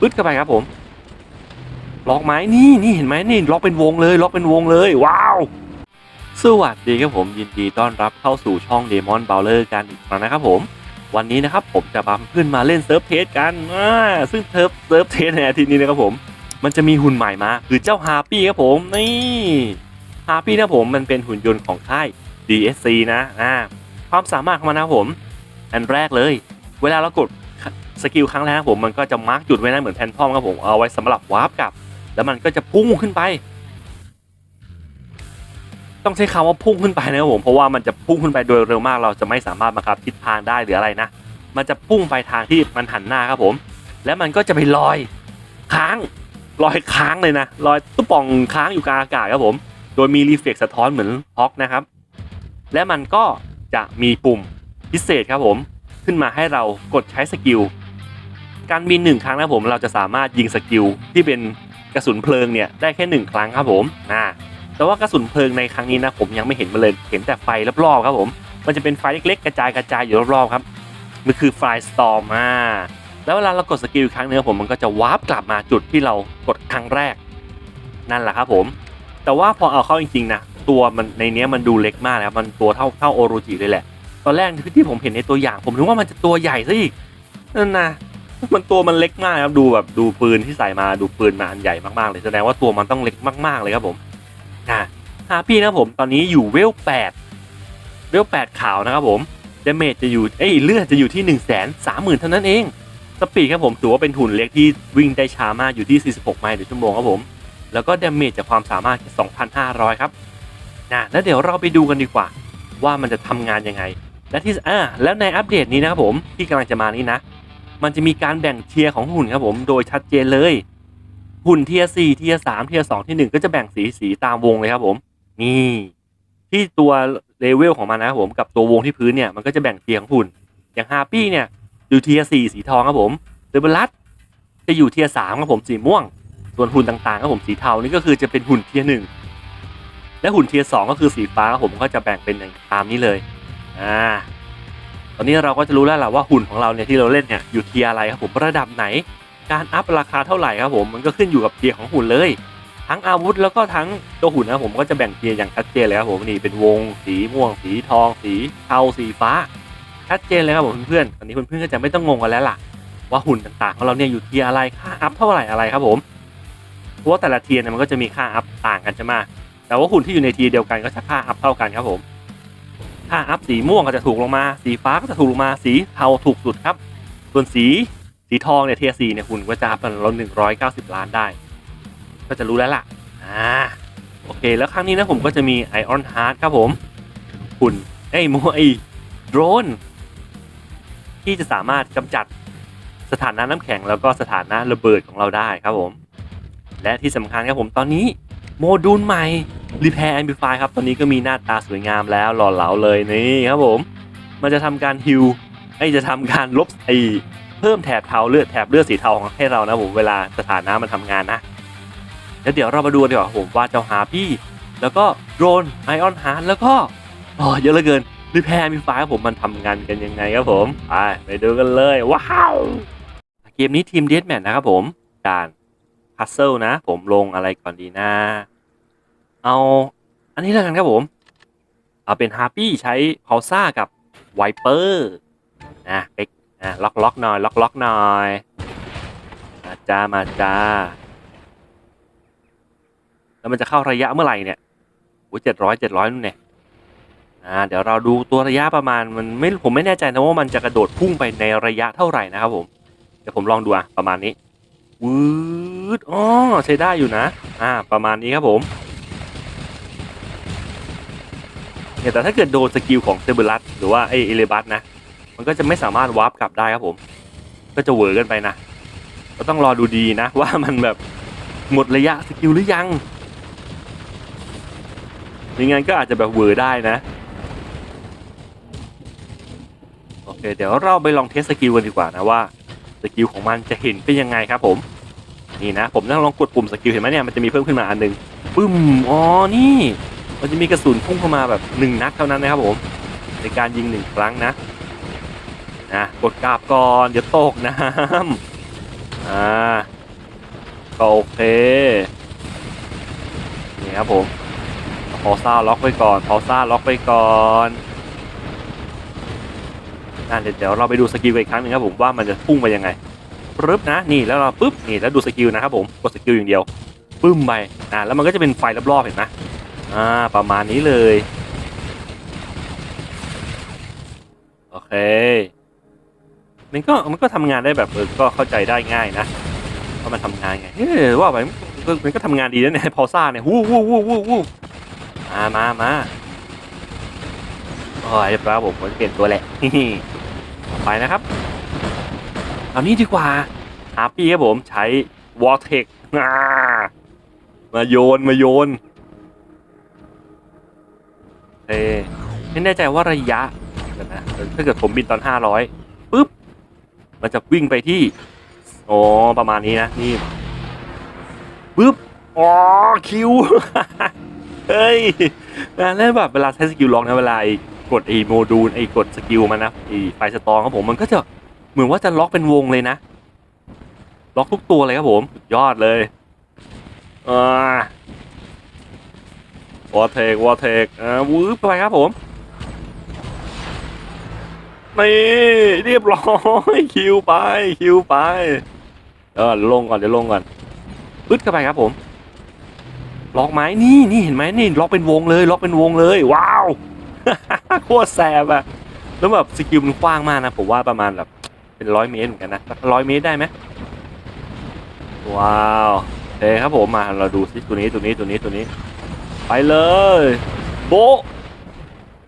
ปึ๊ดเข้าไปครับผม ล็อกไหมนี่นี่เห็นไหมนี่ล็อกเป็นวงเลย ล็อกเป็นวงเลย ว้าว สวัสดีครับผมยินดีต้อนรับเข้าสู่ช่องเดมอนเบลเลอร์กันอีกครั้งนะครับผม วันนี้นะครับผมจะพาเพื่อนมาเล่นเซิร์ฟเทสกันอ่าซึ่งเซิร์ฟเซิร์ฟเทสในอาทิตย์นี้นะครับผม มันจะมีหุ่นใหม่มา คือเจ้าฮาปี้ครับผมนี่ฮาปี้นะผมมันเป็นหุ่นยนต์ของค่าย DSC นะอ่าความสามารถของมันนะผม อันแรกเลย เวลาเรากด สกิลครั้งแรกนะผมมันก็จะมาร์กจุดไว้นะเหมือนแพนทอมครับผมเอาไว้สำหรับวาร์ปกลับ แล้วมันก็จะพุ่งขึ้นไป ต้องใช้คำว่าพุ่งขึ้นไปนะครับผมเพราะว่ามันจะพุ่งขึ้นไปโดยเร็วมากเราจะไม่สามารถบังคับทิศทางได้หรืออะไรนะ มันจะพุ่งไปทางที่มันหันหน้าครับผม แล้วมันก็จะไปลอยค้างลอยค้างเลยนะลอยตุ๊ป่องค้างอยู่กลางอากาศครับผม โดยมีรีเฟกสะท้อนเหมือนฮอกนะครับ และมันก็จะมีปุ่มพิเศษครับผม ขึ้นมาให้เรากดใช้สกิล การบินหนึ่งครั้งนะผมเราจะสามารถยิงสกิลที่เป็นกระสุนเพลิงเนี่ยได้แค่หนึ่งครั้งครับผมนะแต่ว่ากระสุนเพลิงในครั้งนี้นะผมยังไม่เห็นมันเลยเห็นแต่ไฟรอบๆครับผม มันจะเป็นไฟเล็กๆ กระจายกระจายอยู่รอบๆครับมันคือไฟสตอร์มอ่าแล้วเวลาเรากดสกิลครั้งนึงผมมันก็จะวาร์ปกลับมาจุดที่เรากดครั้งแรก นั่นแหละครับผม แต่ว่าพอเอาเข้าจริงๆนะตัวมันในนี้มันดูเล็กมากนะครับมันตัวเท่าเท่าโอโรจิเลยแหละ ตอนแรกที่ผมเห็นในตัวอย่าง ผมนึกว่ามันจะตัวใหญ่ซะอีกนั่นนะ มันตัวมันเล็กมากครับดูแบบดูปืนที่ใส่มาดูปืนมาอันใหญ่มากๆเลยแสดงว่าตัวมันต้องเล็กมาก ๆเลยครับผมอ่าฮาพี่นะผมตอนนี้อยู่เวลแปดเวลแปดขาวนะครับผมเดเมจจะอยู่เอ้ยเลือดจะอยู่ที่1นึ่งแสนสามหมื่นเท่านั้นเองสปีดครับผมถือว่าเป็นหุ่นเล็กที่วิ่งได้ช้ามากอยู่ที่ 46 ไมล์ต่อชั่วโมงครับผม แล้วก็เดเมจจากความสามารถ2,500 ครับนะแล้วเดี๋ยวเราไปดูกันดีกว่า ว่ามันจะทำงานยังไง และที่อ่าแล้วในอัปเดตนี้นะครับผมที่กำลังจะมานี้นะ มันจะมีการแบ่งเทียร์ของหุ่นครับผมโดยชัดเจนเลยหุ่นเทียร์สี่เทียร์สามเทียร์สองที่หนึ่งก็จะแบ่งสีสีตามวงเลยครับผม นี่ที่ตัวเลเวลของมันนะครับผมกับตัววงที่พื้นเนี่ยมันก็จะแบ่งเทียร์ของหุ่น อย่างฮาปี้เนี่ยอยู่เทียร์สี่สีทองครับผมเดบลัสจะอยู่เทียร์สามครับผมสีม่วง ส่วนหุ่นต่างๆครับผมสีเทานี่ก็คือจะเป็นหุ่นเทียร์หนึ่งและหุ่นเทียร์สองก็คือสีฟ้าครับผมก็จะแบ่งเป็นอย่างตามนี้เลยอ่า อนนี้เราก็จะรู้แล้วแหละว่าหุ่นของเราเนี่ยที่เราเล่นเนี่ยอยู่เทียอะไรครับผมระดับไหน การอัพราคาเท่าไหร่ครับผมมันก็ขึ้นอยู่กับเทียของหุ่นเลย ทั้งอาวุธแล้วก็ทั้งตัวหุ่นนะครับผมก็จะแบ่งเทียอย่างชัดเจนเลยครับผมนี่เป็นวงสีม่วง สีทอง สีเทาสีฟ้าชัดเจนเลยครับผมเพื่อนๆตอนนี้เพื่อนๆก็จะไม่ต้องงงกันแล้วล่ะ ว่าหุ่นต่างๆของเราเนี่ยอยู่เทียอะไรค่าอัพเท่าไหร่อะไรครับผมเพราะว่าแต่ละเทียเนี่ยมันก็จะมีค่าอัพต่างกันใช่ไหมแต่ว่าหุ่นที่อยู่ในเทียเดียวกันก็จะค่าอัพเท่ากันครับผม ถ้าอัพสีม่วงก็จะถูกลงมา สีฟ้าก็จะถูกลงมา สีเทาถูกสุดครับ ส่วนสีสีทองเนี่ยเทียสีเนี่ยหุ่นก็จะอัพเป็นเราหนึ่งร้อยเก้าสิบล้านได้ ก็จะรู้แล้วล่ะ อ่า โอเค แล้วครั้งนี้นะผมก็จะมีไอออนฮาร์ดครับผมหุ่นไอ้ยโมไอโดรนที่จะสามารถกำจัดสถานะน้ำแข็งแล้วก็สถานะระเบิดของเราได้ครับผม และที่สำคัญครับผมตอนนี้โมดูลใหม่ Repair Amplify ครับ ตอนนี้ก็มีหน้าตาสวยงามแล้วหล่อเหลาเลยนี่ครับผม มันจะทำการฮิวไอจะทำการลบไอเพิ่มแถบเทาเลือดแถบเลือดสีเทาของให้เรานะผมเวลาสถานะมันทำงานนะ แล้วเดี๋ยวเรามาดูดีกว่าผมว่าเจ้าฮาร์ปี้แล้วก็โดรนไอออนฮาร์แล้วก็อ๋อเยอะเหลือเกิน Repair Amplify ครับผมมันทำงานกันยังไงครับผมไปไปดูกันเลย ว้าวเกมนี้ทีมเดสแมนนะครับผมดานพัซเซิลนะ ผมลงอะไรก่อนดีนะ เอาอันนี้แล้วกันครับผม เอาเป็นฮาร์ปี้ใช้พาวซ่ากับไวเปอร์นะเป๊กอะล็อกล็อกหน่อยล็อกล็อกหน่อยมาจ้ามาจ้า แล้วมันจะเข้าระยะเมื่อไหร่เนี่ยโอ้เจ็ดร้อยเจ็ดร้อยนู่นเนี่ยอ่าเดี๋ยวเราดูตัวระยะประมาณมันไม่ผมไม่แน่ใจนะว่ามันจะกระโดดพุ่งไปในระยะเท่าไหร่นะครับผมเดี๋ยวผมลองดูอะประมาณนี้วืดอ๋อใช้ได้อยู่นะ อ่า ประมาณนี้ครับผม เนี่ยแต่ถ้าเกิดโดนสกิลของเซเบรัสหรือว่าไอเอเลบัสนะ มันก็จะไม่สามารถวาร์ปกลับได้ครับผม ก็จะเวอร์กันไปนะ ก็ต้องรอดูดีนะ ว่ามันแบบหมดระยะสกิลหรือยังไม่งั้นก็อาจจะแบบเวอร์ได้นะ โอเค เดี๋ยวเราไปลองเทสสกิลกันดีกว่านะว่าสกิลของมันจะเห็นเป็นยังไงครับผมนี่นะ ผมต้องลองกดปุ่มสกิลเห็นไหมเนี่ยมันจะมีเพิ่มขึ้นมาอันหนึงปึ้มอ๋อนี่ มันจะมีกระสุนพุ่งเข้ามาแบบหนึ่งนัดเท่านั้นนะครับผมในการยิงหนึ่งครั้งนะนะกดกราบก่อนเดี๋ยวตกน้ำอ่าก็โอเคนี่ครับผมพอซ่าล็อกไว้ก่อนพอซ่าล็อกไว้ก่อนนั่นเดี๋ยวเราไปดูสกิลอีกครั้งหนึ่งครับผมว่ามันจะพุ่งไปยังไงปึ๊บนะนี่แล้วเราปึ๊บนี่แล้วดูสกิลนะครับผมกดสกิลอย่างเดียวปึ้มไปอ่าแล้วมันก็จะเป็นไฟรอบๆเห็นไหม อ่า ประมาณนี้เลย โอเค มันก็มันก็ทำงานได้แบบเออก็เข้าใจได้ง่ายนะว่าะมันทำงานไงเออว่าไปมันก็ทำงานดีนะเนี่ยพอซ่าเนี่ยวู้วู้วู้วู้วู้มามามาโอ้ยเรียบร้อยผมผมจะเปลี่ยนตัวแหละไปนะครับเอานี้ดีกว่าฮาปี้ครับผมใช้วอ r เทคมาโยนมาโยน เออไม่แน่ใจว่าระยะเดี๋ยวนะถ้าเกิดผมบินตอน 500ปุ๊บมันจะวิ่งไปที่อ๋อประมาณนี้นะนี่ปุ๊บอ๋อคิวเฮ้ยแล้วแบบเวลาใช้สกิลล็อกนะเวลาไอ้กดไอ้โมดูลไอ้กดสกิลมันนะไอ้ไฟสตองครับผมมันก็จะเหมือนว่าจะล็อกเป็นวงเลยนะ ล็อกทุกตัวเลยครับผมสุดยอดเลยอ่า วอเทควอเทคอ่าวืบไปครับผมนี่เรียบร้อยคิวไปคิวไปเออลงก่อนเดี๋ยวลงก่อนปึ๊ดเข้าไปครับผม ล็อกไหมนี่นี่เห็นไหมนี่ล็อกเป็นวงเลย ล็อกเป็นวงเลย ว้าวโคตรแสบอะแล้วแบบสกิลมันกว้างมากนะผมว่าประมาณแบบเป็นร้อยเมตรเหมือนกันนะร้อยเมตรได้ไหมว้าวโอเคครับผมมาเราดูซิตัวนี้ตัวนี้ตัวนี้ตัวนี้ ไปเลย โบ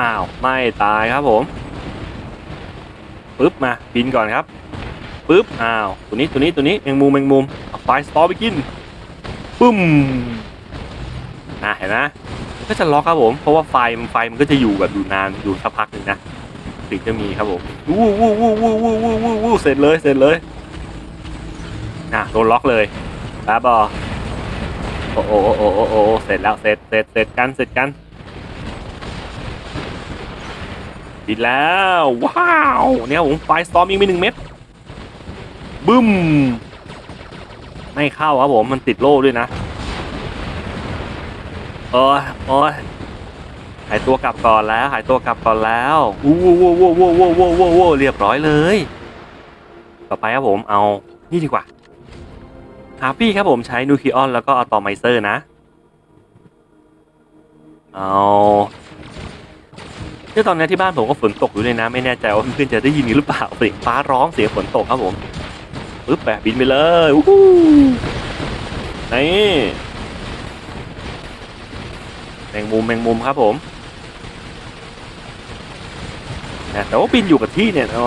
อ้าว ไม่ตายครับผมปึ๊บมาบินก่อนครับปึ๊บอ้าวตัวนี้ตัวนี้ตัวนี้แมงมุมแมงมุมไฟสตอไปกินปึ้มนะเห็นนะก็จะล็อกครับผม เพราะว่าไฟมันไฟมันก็จะอยู่แบบอยู่นานอยู่สักพักหนึ่งนะถึงจะมีครับผมวู้วู้วู้วู้วู้วู้วู้เสร็จเลยเสร็จเลยนะโดนล็อกเลยแล้วบอ โอ้โอ้โอ้โอ้โอ้เสร็จแล้วเสร็จเสร็จเสร็จกันเสร็จกันดีแล้ว ว้าว เนี่ยผมไฟสตอมยิงไปหนึ่งเม็ดบึ้ม ไม่เข้าครับผม มันติดโล่ด้วยนะ เออเออหายตัวกลับก่อนแล้ว หายตัวกลับก่อนแล้วอู้วู้วู้วู้วู้วู้วู้เรียบร้อยเลย ต่อไปครับผมเอา นี่ดีกว่า ฮาร์ปี้ครับผมใช้นูคลีออนแล้วก็อะตอมไมเซอร์นะ เอาที่ตอนนี้ที่บ้านผมก็ฝนตกอยู่เลยนะ ไม่แน่ใจว่าเพื่อนจะได้ยินหรือเปล่าเสียงฟ้าร้องเสียงฝนตกครับผมปึ๊บแบบบินไปเลยอู้หูนี่แมงมุมแมงมุมครับผมนะแต่ว่าบินอยู่กับที่เนี่ยอ๋อ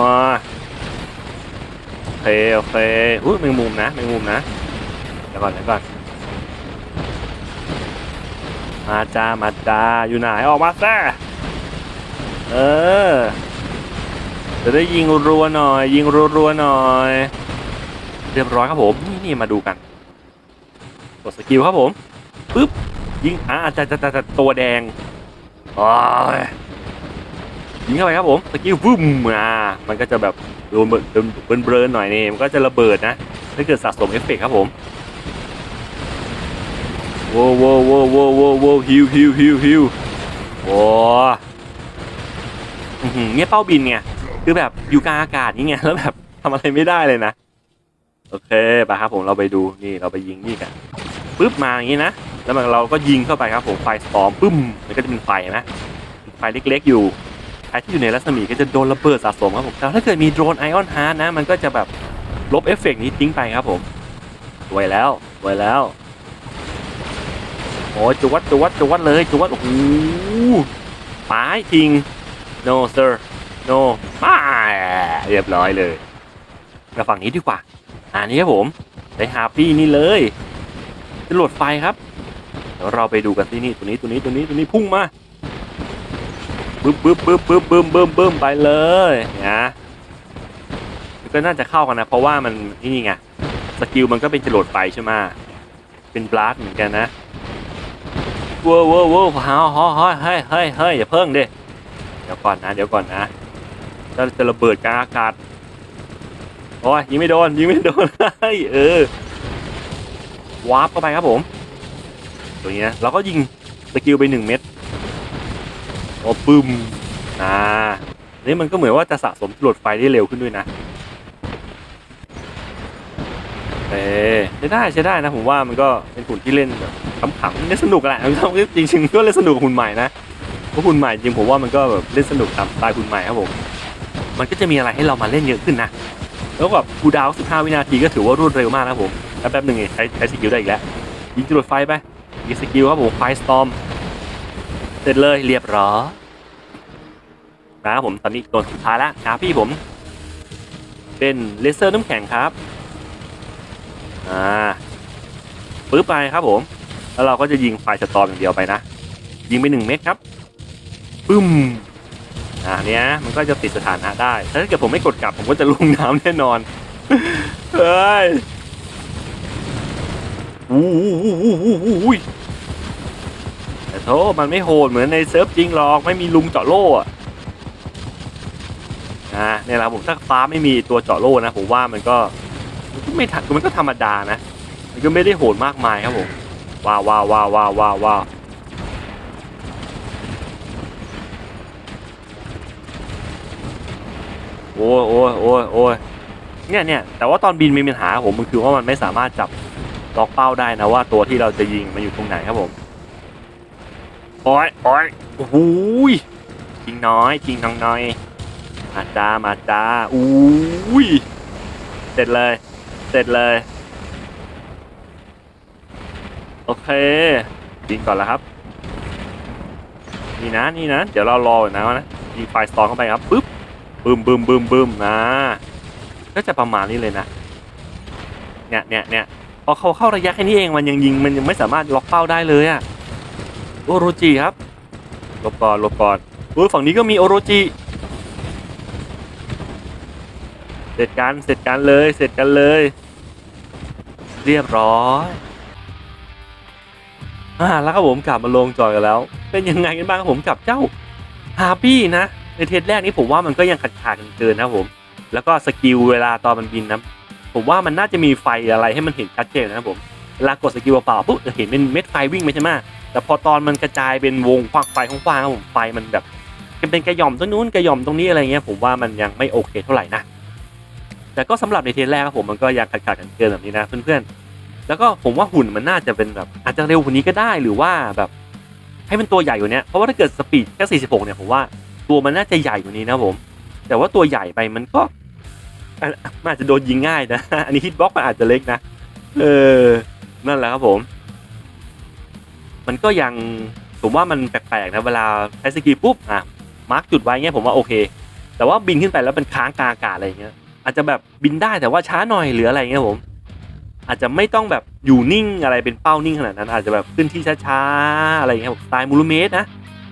โอเคโอเคอุ้ยแมงมุมนะแมงมุมนะ ดี๋ยวก่อนเดี๋ยวก่อนมาจ้ามาจ้าอยู่ไหนออกมาซ่เออจะได้ยิงรัวหน่อย ยิงรัวๆหน่อย เรียบร้อยครับผม นี่นี่มาดูกันกดสกิลครับผมปึ๊บยิงอ่าจะจะจะตัวแดงอ้ยยิงเข้าไปครับผมสกิลวึ้มอ่ามันก็จะแบบโดนเบิร์นเบิร์นเบิร์นหน่อยนี่มันก็จะระเบิดนะถ้าเกิดสะสมเอฟเฟกต์ครับผม โว้โว้โว้โว้โว้โว้ฮิวฮิวฮิวฮิวโอ้อื้อหือเนี่ยเป้าบินไงคือแบบอยู่กลางอากาศนี่ไงแล้วแบบทำอะไรไม่ได้เลยนะ โอเคไปครับผมเราไปดูนี่เราไปยิงนี่กันปึ๊บมาอย่างนี้นะแล้วมันเราก็ยิงเข้าไปครับผมไฟสตอมปึ้มมันก็จะเป็นไฟนะไฟเล็กๆอยู่ใครที่อยู่ในรัศมีก็จะโดนระเบิดสะสมครับผมแต่ถ้าเกิดมีโดรนไอออนฮาร์ดนะ มันก็จะแบบลบเอฟเฟกต์นี้ทิ้งไปครับผมสวยแล้วสวยแล้ว อ้ยจวดจวดจวดเลยจวดโอ้โหปายทิ้ง no sir no มาเรียบร้อยเลยมาฝั่งนี้ดีกว่า อันนี้ครับผมได้ฮาปี้นี่เลยจรวดไฟครับเดี๋ยวเราไปดูกันที่นี่ตัวนี้ตัวนี้ตัวนี้ตัวนี้พุ่งมาบึ้มบึ้มบึ้มบึ้มบึ้มบึ้มบึ้มไปเลยนะก็น่าจะเข้ากันนะ เพราะว่ามันนี่ไงสกิลมันก็เป็นจรวดไฟใช่ไหมเป็นบลัสเหมือนกันนะ ว้าวว้าวว้าวฮาวฮาวเฮ้ยเฮ้ยเฮ้ยเฮ้ยอย่าเพิ่งดิเดี๋ยวก่อนนะเดี๋ยวก่อนนะจะจะระเบิดกลางอากาศโอ้ยยิงไม่โดนยิงไม่โดนเฮ้ยเออวาร์ปเข้าไปครับผมตัวนี้นะเราก็ยิงสกิลไปหนึ่งเม็ดโอ้ปึ้มอ่านี่มันก็เหมือนว่าจะสะสมจรวดไฟได้เร็วขึ้นด้วยนะ เออใช้ได้ใช้ได้นะผมว่ามันก็เป็นหุ่นที่เล่นแบบขำๆเล่นสนุกแหละจริงๆก็เล่นสนุกกับหุ่นใหม่นะเพราะหุ่นใหม่จริงผมว่ามันก็แบบเล่นสนุกตามสไตล์หุ่นใหม่ครับผมมันก็จะมีอะไรให้เรามาเล่นเยอะขึ้นนะแล้วแบบคูดาวน์15 วินาทีก็ถือว่ารวดเร็วมากนะผมแป๊บหนึ่งเองใช้ใช้สกิลได้อีกแล้วยิงจรวดไฟไปยิงสกิลครับผมไฟสตอมเสร็จเลยเรียบร้อยนะครับผมตอนนี้ตัวสุดท้ายแล้วครับพี่ผม เป็นเลเซอร์น้ำแข็งครับ อ่าปึ๊บไปครับผม แล้วเราก็จะยิงไฟสตอมอย่างเดียวไปนะ ยิงไปหนึ่งเม็ดครับปึ้มอ่าเนี้ยมันก็จะติดสถานะได้ ถ้าเกิดผมไม่กดกลับผมก็จะลงน้ำแน่นอน เฮ้ยอู้หูหูหูหูหูแต่โทษมันไม่โหดเหมือนในเซิร์ฟจริงหรอก ไม่มีลุงเจาะโล่อะอ่าเนี่ยแหละผมถ้าฟ้าไม่มีตัวเจาะโล่นะผมว่ามันก็ ไม่ทันมันก็ธรรมดานะ มันก็ไม่ได้โหดมากมายครับผมว้าวว้าวว้าวว้าวว้าวว้าวโอ้ยโอ้ยโอ้ยโอ้ยเนี่ยเนี่ยแต่ว่าตอนบินมีปัญหาครับผมมันคือว่ามันไม่สามารถจับล็อกเป้าได้นะว่าตัวที่เราจะยิงมันอยู่ตรงไหนครับผมโอ้ยโอ้ยโอ้โหยยิงน้อยยิงน้องน้อยมาจ้ามาจ้าอุ้ยเสร็จเลย เสร็จเลย โอเคยิงก่อนแล้วครับ นี่นะนี่นะ เดี๋ยวเรารออยู่นะนะยิงไฟสตอร์เข้าไปครับปึ๊บบึมบึมบึมบึมนะก็จะประมาณนี้เลยนะ เนี่ยเนี่ยเนี่ยพอเขาเข้าระยะแค่นี้เองมันยังยิงมันยังไม่สามารถล็อกเป้าได้เลยอะโอโรจิครับหลบก่อนหลบก่อนเออฝั่งนี้ก็มีโอโรจิ เสร็จกันเสร็จกันเลย เสร็จกันเลย เรียบร้อยอ่าแล้วครับผมกลับมาลงจอยกันแล้ว เป็นยังไงกันบ้างครับผมกับเจ้าฮาร์ปี้นะ ในเทสแรกนี้ผมว่ามันก็ยังขาดขาดๆเกินนะครับผม แล้วก็สกิลเวลาตอนมันบินนะผมว่ามันน่าจะมีไฟอะไรให้มันเห็นชัดเจนนะครับผมเวลากดสกิลเปล่าปุ๊บจะเห็นเป็นเม็ดไฟวิ่งไปใช่ไหมแต่พอตอนมันกระจายเป็นวงควักไฟกว้างครับผมไฟมันแบบเป็นกระหย่อมตรงนู้นกระหย่อมตรงนี้อะไรเงี้ยผมว่ามันยังไม่โอเคเท่าไหร่นะ แต่ก็สำหรับในเทสแรกครับผมมันก็ยังขาดขาดๆเกินแบบนี้นะเพื่อนๆ แล้วก็ผมว่าหุ่นมันน่าจะเป็นแบบอาจจะเร็วกว่านี้ก็ได้หรือว่าแบบให้มันตัวใหญ่กว่านี้เพราะว่าถ้าเกิดสปีดแค่46เนี่ยผมว่าตัวมันน่าจะใหญ่กว่านี้นะผม แต่ว่าตัวใหญ่ไปมันก็อะมันอาจจะโดนยิงง่ายนะ อันนี้ฮิตบ็อกมันอาจจะเล็กนะ เออ นั่นแหละครับผม มันก็ยังผมว่ามันแปลกๆนะเวลาใช้สกีปุ๊บอะมาร์กจุดไว้เงี้ยผมว่าโอเค แต่ว่าบินขึ้นไปแล้วเป็นค้างกลางอากาศอะไรเงี้ย อาจจะแบบบินได้แต่ว่าช้าหน่อยหรืออะไรเงี้ยผม อาจจะไม่ต้องแบบอยู่นิ่งอะไรเป็นเป้านิ่งขนาดนั้น อาจจะแบบขึ้นที่ช้าๆอะไรเงี้ยผมสไตล์มูลเมตรนะ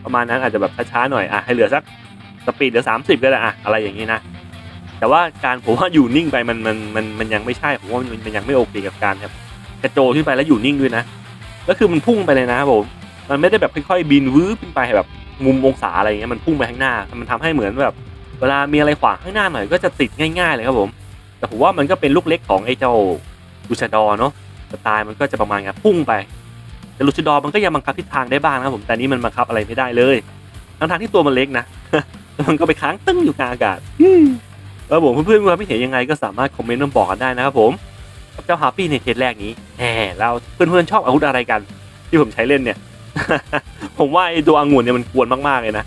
ประมาณนั้นอาจจะแบบช้าๆหน่อยอะให้เหลือสักสปีดเหลือสามสิบก็ได้อะอะไรอย่างงี้นะแต่ว่าการผมว่าอยู่นิ่งไปมันมันมันมันยังไม่ใช่ผมว่ามันมันยังไม่โอเคกับการครับกระโจนขึ้นไปแล้วอยู่นิ่งด้วยนะก็คือมันพุ่งไปเลยนะครับผมมันไม่ได้แบบค่อยๆบินวื้อขึ้นไปแบบมุมองศาอะไรเงี้ยมันพุ่งไปข้างหน้า มันทำให้เหมือนแบบ เวลามีอะไรขวางข้างหน้าหน่อยก็จะติดง่าย ๆ เลยครับผม แต่ผมว่ามันก็เป็นลูกเล็กของไอ้เจ้าลูชาดอร์เนาะสไตล์มันก็จะประมาณนี้พุ่งไป แต่ลูชาดอร์มันก็ยังบังคับทิศทางได้บ้างนะครับผมแต่นี้มันบังคับอะไรไม่ได้เลยทั้งๆที่ตัวมันเล็กนะมันก็ไปค้างตึ้งอยู่กลางอากาศแล้วผมเพื่อนๆมีความคิดเห็นยังไงก็สามารถคอมเมนต์มาบอกกันได้นะครับผมเจ้าฮาร์ปี้ในเทสแรกนี้แหมแล้วเพื่อนๆชอบอาวุธอะไรกัน ที่ผมใช้เล่นเนี่ย ผมว่าไอ้ตัวองุ่นเนี่ยมันกวนมากๆเลยนะ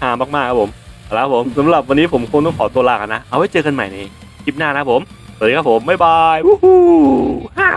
ฮามากๆครับผมเอาละครับผมสำหรับวันนี้ผมคงต้องขอตัวลากันนะ เอาไว้เจอกันใหม่ในคลิปหน้านะครับผม สวัสดีครับผม บ๊ายบาย วู้ฮู้ฮ่า